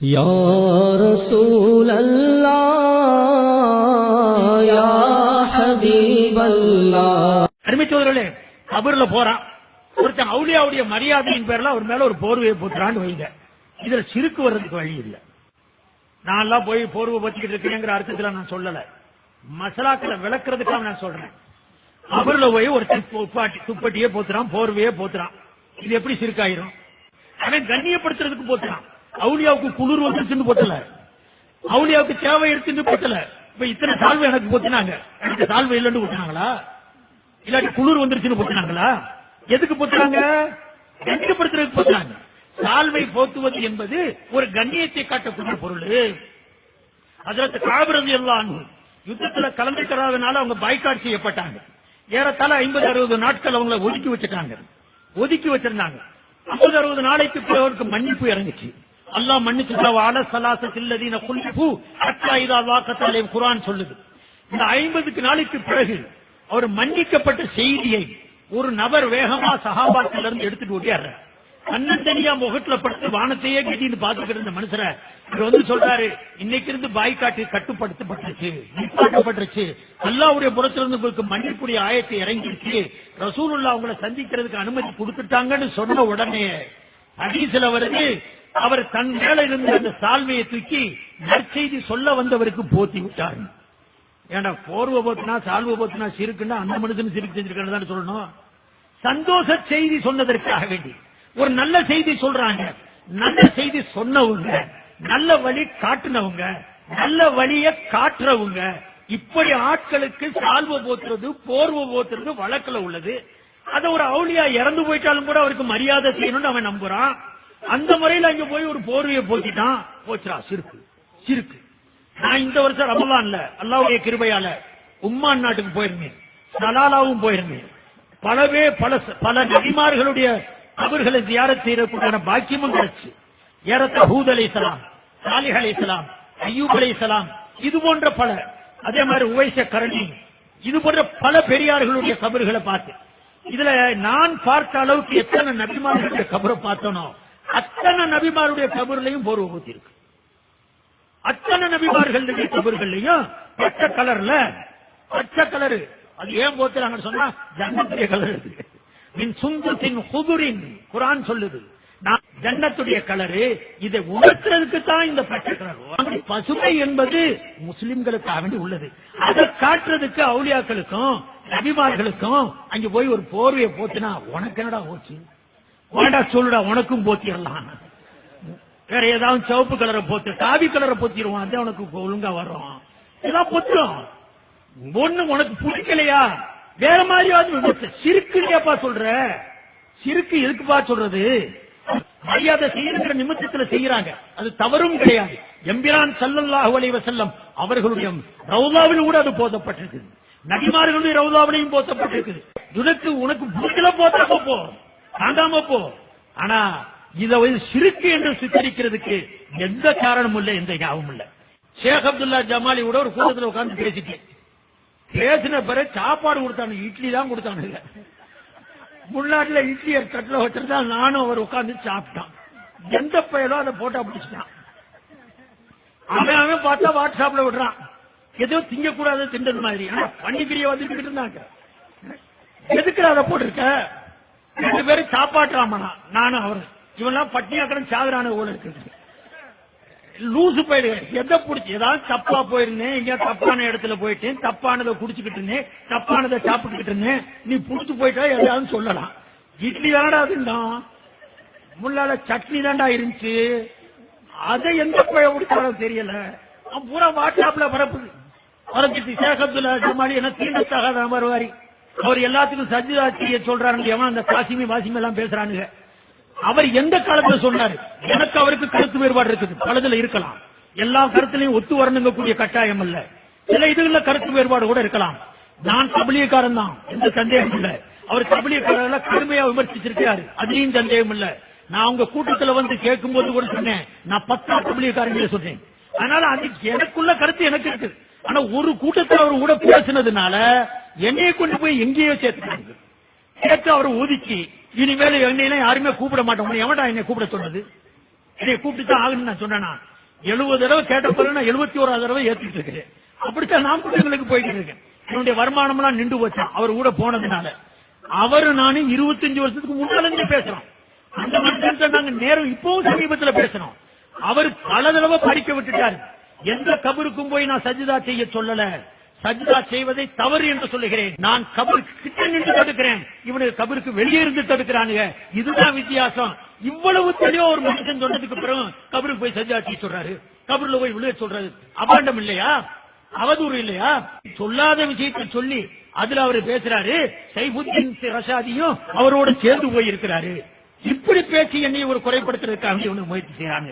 يا رسول الله يا حبيب الله அருமை சோதரர்களே கபர்ல போறான் ஒருத்தன் அவுலியாவுடைய மரியாதையின் பேர்ல அவர் மேல ஒரு போர்வையை போட்டுறான்னு வைங்க இதுல சிறுக்கு வர்றதுக்கு வழி இல்ல நான் எல்லாம் போய் போர்வை பத்திக்கிட்டு இருக்கேங்கிற அர்த்தத்துல நான் சொல்லல மசாலாக்களை விளக்குறதுக்காக நான் சொல்றேன் கபர்ல போய் ஒரு துப்பாட்டி துப்பட்டியே போத்துறான் போர்வையே போத்துறான் இது எப்படி சிறுக்காயிரும் அவன் கண்ணியப்படுத்துறதுக்கு போத்துறான் அவுளியாவுக்கு குளிர் வந்துருச்சுன்னு போட்டல. அவுலியாவுக்கு தேவை இருக்குன்னு போட்டல. இப்ப இத்தனை சால்வை எனக்கு போத்தினாங்க. எனக்கு சால்வை இல்லைன்னு போட்டினாங்களா இல்லாட்டி குளிர் வந்துருச்சுன்னு போட்டுனாங்களா எதுக்கு போட்டுறாங்க கண்ணியப்படுத்துறதுக்கு போட்டுறாங்க சால்வை போத்துவது என்பது ஒரு கண்ணியத்தை காட்டக்கூடிய பொருள். அதற்கு காபிரதி எல்லாம் யுத்தத்துல கலந்துக்கிறதுனால அவங்க பாய்காட் செய்யப்பட்டாங்க. ஏறத்தாழ ஐம்பது அறுபது நாட்கள் அவங்கள ஒதுக்கி வச்சுட்டாங்க ஒதுக்கி வச்சிருந்தாங்க. ஐம்பது அறுபது நாளைக்கு அவருக்கு மன்னிப்பு இறங்குச்சு. அல்லாஹ் மன்னிச்சு குல்லிபு குரான் சொல்லுது. இந்த ஐம்பதுக்கு நாளைக்கு பிறகு அவர் மன்னிக்கப்பட்ட செய்தியை ஒரு நபர் வேகமா சகாபாத்தில இருந்து எடுத்துட்டு ஓடியாடுறார் தன்னந்தனியா முகத்துல படுத்து வானத்தையே கட்டின்னு பாத்துக்கிற இந்த மனுஷரை இவர் வந்து சொல்றாரு இன்னைக்கு இருந்து பாய்காட்டு கட்டுப்படுத்தப்பட்டுருச்சு நிப்பாட்டப்பட்டுருச்சு. அல்லாவுடைய புறத்திலிருந்து உங்களுக்கு மன்னிப்புடைய ஆயத்தை இறங்கிருச்சு. ரசூலுல்லா அவங்களை சந்திக்கிறதுக்கு அனுமதி கொடுத்துட்டாங்கன்னு சொன்ன உடனே ஹதீஸ்ல வருது அவர் தன் மேல இருந்த அந்த சால்வையை தூக்கி நற்செய்தி சொல்ல வந்தவருக்கு போத்தி விட்டார். ஏன்னா போர்வ போத்துனா சால்வ போத்துனா சிறுக்குன்னா அந்த மனுஷன் சிரிக்கு செஞ்சிருக்கான்னு சொல்லணும்? சந்தோஷ செய்தி சொன்னதற்காக வேண்டி. ஒரு நல்ல செய்தி சொல்றாங்க. நல்ல செய்தி சொன்னவங்க நல்ல வழி காட்டுனவங்க நல்ல வழிய காட்டுறவங்க இப்படி ஆட்களுக்கு சால்வ போத்துறது போர்வ போத்துறது வழக்குல உள்ளது. அத ஒரு அவுளியா இறந்து போயிட்டாலும் கூட அவருக்கு மரியாதை செய்யணும்னு அவன் நம்புறான். அந்த முறையில அங்க போய் ஒரு போர்வையை போக்கிட்டான். போச்சுரா சிறுக்கு சிறுக்கு. நான் இந்த வருஷம் ரமலான்ல அல்லாவுடைய கிருபையால உம்மான் நாட்டுக்கு போயிருந்தேன். சலாலாவும் போயிருந்தேன். பலவே பல பல நபிமார்களுடைய அவர்களை தியாரம் செய்யறதுக்கான பாக்கியமும் கிடைச்சு. ஏறத்த ஹூத் அலை சலாம் சாலிஹ் அலை சலாம் ஐயூப் அலை சலாம் இது போன்ற பல அதே மாதிரி உவைச கரணி இது போன்ற பல பெரியார்களுடைய கபர்களை பார்த்தேன். இதுல நான் பார்த்த அளவுக்கு எத்தனை நபிமார்களுடைய கபரை பார்த்தனோ அத்தனை நபிமாருடைய கபர்லையும் போர்வை ஊத்தி இருக்கு அத்தனை நபிமார்கள் கபர்கள்லயும் பச்சை கலர்ல பச்சை கலரு. அது ஏன் போத்துறாங்கன்னு சொன்னா ஜன்னத்துடைய கலர் இருக்கு. மின் சுங்கத்தின் குதுரின் குரான் சொல்லுது. நான் ஜன்னத்துடைய கலரு இதை உணர்த்துறதுக்கு தான் இந்த பச்சை கலர். அப்படி பசுமை என்பது முஸ்லிம்களுக்காக வேண்டி உள்ளது. அதை காட்டுறதுக்கு அவுளியாக்களுக்கும் நபிமார்களுக்கும் அங்க போய் ஒரு போர்வையை போத்துனா உனக்கு என்னடா போச்சு? வாடா சொல்லுடா உனக்கும் போத்திடலாம் வேற ஏதாவது சிவப்பு கலரை போத்து காவி கலரை போத்திடுவான் அது உனக்கு ஒழுங்கா வரும். ஏதாவது பொத்துரும். ஒண்ணு உனக்கு பிடிக்கலையா? வேற மாதிரியாவது சிறுக்குப்பா சொல்ற? சிறுக்கு எதுக்குப்பா சொல்றது? மரியாதை செய்யற நிமித்தத்துல செய்யறாங்க. அது தவறும் கிடையாது. எம்பிரான் சல்லல்லாஹு அலைவ செல்லம் அவர்களுடைய ரவுலாவில் கூட அது போதப்பட்டிருக்குது நடிமார்களுடைய ரவுதாவிலையும் போதப்பட்டிருக்குது உனக்கு உனக்கு பிடிக்கல போத்தாம போ. தாண்டாம போ. ஆனா இத வந்து சிறுக்கு என்று சித்தரிக்கிறதுக்கு எந்த காரணமும் இல்லை எந்த ஞாபகம் இல்லை. ஷேக் அப்துல்லா ஜமாலி கூட ஒரு கூட்டத்தில் உட்கார்ந்து பேசிட்டேன் பேசின பிறகு சாப்பாடு கொடுத்தாங்க இட்லி தான் கொடுத்தானுங்க முன்னாடில இட்லி தட்டுல வச்சிருந்தா நானும் அவர் உட்கார்ந்து சாப்பிட்டான். எந்த பையனோ அதை போட்டா பிடிச்சிட்டான். அவன் அவன் பார்த்தா வாட்ஸ்அப்ல விடுறான். ஏதோ திங்க கூடாது திண்டது மாதிரி. ஆனா பன்னிக்கிரிய வந்துட்டு இருந்தாங்க. எதுக்கு அதை போட்டிருக்க? ரெண்டு பேரும் காப்பாற்றாமனா? நானும் அவரு இவெல்லாம் பட்டியாக்கடன் சாகுறான ஓட இருக்கு லூசு போயிடு. எதை பிடிச்சி ஏதாவது தப்பா போயிருந்தேன் எங்க தப்பான இடத்துல போயிட்டேன் தப்பானதை குடிச்சுக்கிட்டு இருந்தேன் தப்பானதை சாப்பிட்டுக்கிட்டு இருந்தேன். நீ புடிச்சு போயிட்டா எதாவது சொல்லலாம். இட்லி தானடா அதுதான் முள்ளால சட்னி தாண்டா இருந்துச்சு. அதை எந்த பழைய குடிச்சாலும் தெரியல. பூரா வாட்ஸ்அப்ல பரப்புது. பரப்பிட்டு சேகத்துல அப்துல்லா ஜமாலி என்ன தீண்டத்தகாத வருவாரி அவர் எல்லாத்துக்கும் சஜிதா செய்ய சொல்றாருங்க. எவன் அந்த காசிமி வாசிமி எல்லாம் பேசுறானுங்க. அவர் எந்த காலத்துல சொன்னாரு? எனக்கு அவருக்கு கருத்து வேறுபாடு இருக்குது. பலதுல இருக்கலாம். எல்லா கருத்துலையும் ஒத்து வரணுங்க கூடிய கட்டாயம் இல்ல. சில இதுல கருத்து வேறுபாடு கூட இருக்கலாம். நான் கபலியக்காரன் தான். எந்த சந்தேகம் இல்ல. அவர் கபலியக்காரர்ல கடுமையா விமர்சிச்சிருக்காரு அதுலயும் சந்தேகம் இல்ல. நான் உங்க கூட்டத்துல வந்து கேட்கும் போது கூட சொன்னேன். நான் பத்தா கபலியக்காரங்களே சொன்னேன். அதனால அது எனக்குள்ள கருத்து எனக்கு இருக்கு ஆனா ஒரு கூட்டத்தில் அவர் கூட பேசினதுனால என்னைய கொண்டு போய் எங்கேயோ சேர்த்துட்டாங்க சேர்த்து அவர் ஒதுக்கி இனிமேல என்னையெல்லாம் யாருமே கூப்பிட மாட்டோம். எவன்டா என்னை கூப்பிட சொன்னது? என்னை கூப்பிட்டு தான் ஆகணும்னு நான் சொன்னேனா? எழுபது தடவை கேட்ட பிறகு நான் எழுபத்தி ஓராவது தடவை ஏத்துட்டு இருக்கிறேன் அப்படித்தான் நான் கூட்டங்களுக்கு போயிட்டு இருக்கேன். என்னுடைய வருமானம் எல்லாம் நின்று போச்சான் அவர் கூட போனதுனால. அவரு நானும் இருபத்தஞ்சு வருஷத்துக்கு முன்னால இருந்து பேசுறோம். அந்த மனுஷன் நாங்க நேரம் இப்பவும் சமீபத்துல பேசணும் அவர் பல தடவை படிக்க விட்டுட்டாரு. எந்த கபருக்கும் போய் நான் சஜிதா செய்ய சொல்லல. சஜிதா செய்வதை தவறு என்று சொல்லுகிறேன். நான் கபருக்கு கிட்ட நின்று தடுக்கிறேன். இவனுக்கு கபருக்கு வெளியே இருந்து தடுக்கிறானுங்க. இதுதான் வித்தியாசம். இவ்வளவு தெளிவா ஒரு மனுஷன் சொன்னதுக்கு பிறகு கபருக்கு போய் சஜிதா செய்ய சொல்றாரு. கபருல போய் விழுக சொல்றாரு. அபாண்டம் இல்லையா? அவதூறு இல்லையா? சொல்லாத விஷயத்தை சொல்லி அதுல அவர் பேசுறாரு. சைபுத்தின் ரசாதியும் அவரோட சேர்ந்து போய் இருக்கிறாரு இப்படி பேசி என்னை ஒரு குறைப்படுத்துறதுக்காக இவனுக்கு முயற்சி செய்யறாங்க